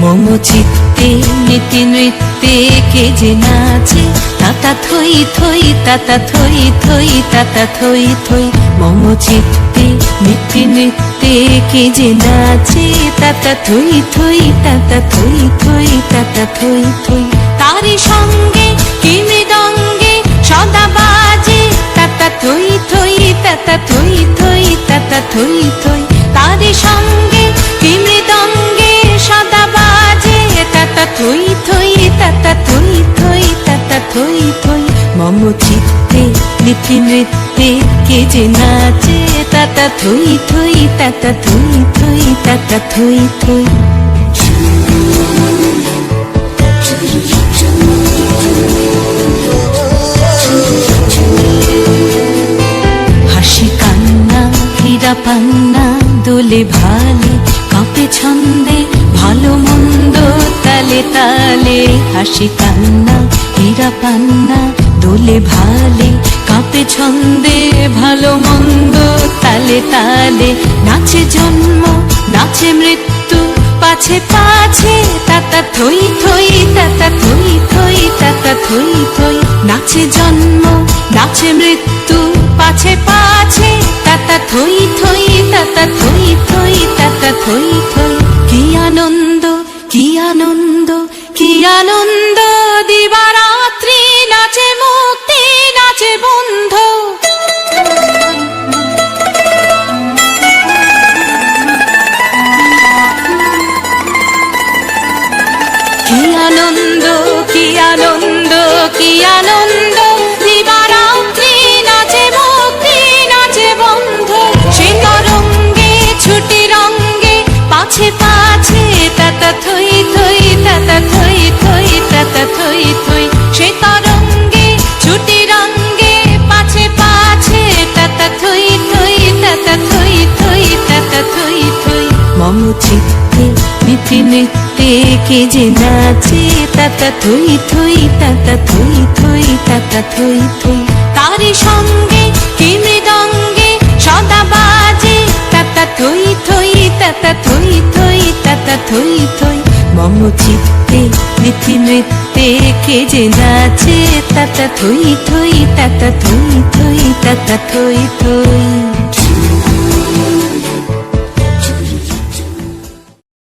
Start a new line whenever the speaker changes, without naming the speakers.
চিত্তে নীতি নৃত্যে কে যে নাচে তাতা থই থই তাতা থই থই তাতা থই থই। মম চিত্তে নীতি নৃত্যে কে যে নাচে তাতা থই থই তাতা থই থই তাতা থই থই। তারি সঙ্গে কি মৃদঙ্গে সদা বাজে তাতা থই থই তাতা থই থই তাতা থই থই। চিত্তে নৃত্যে কে যে নাচে, তাতা থই থই, তাতা থই থই, তাতা থই থই। হাসি কান্না, হীরা পান্না, দোলে ভালে, কাঁপে ছন্দে, ভালো মন্দ, তালে তালে। হাসি কান্না, হীরা পান্না, দোলে ভালে কাঁপে ছন্দে ভালো মন্দ, তালে তালে নাচে জন্ম, নাচে মৃত্যু, পাছে পাছে, তাতা থই থই, তাতা থই থই, তাতা থই থই। নাচে জন্ম, নাচে মৃত্যু, পাছে পাছে, তাতা থই থই, তাতা থই থই, তাতা থই থই। কি আনন্দ কি আনন্দ কি আনন্দ। আনন্দ কি আনন্দ কি আনন্দ। কে যে নাচে তাতা থই থই, তাতা থই থই, তাতা থই থই। তারি সঙ্গে কি মৃদঙ্গে সদা বাজে, তাতা থই থই, তাতা থই থই, তাতা থই থই। মম চিত্তে, নীতি নৃত্যে কে যে নাচে, তাতা থই থই, তাতা থই থই, তাতা থই থই।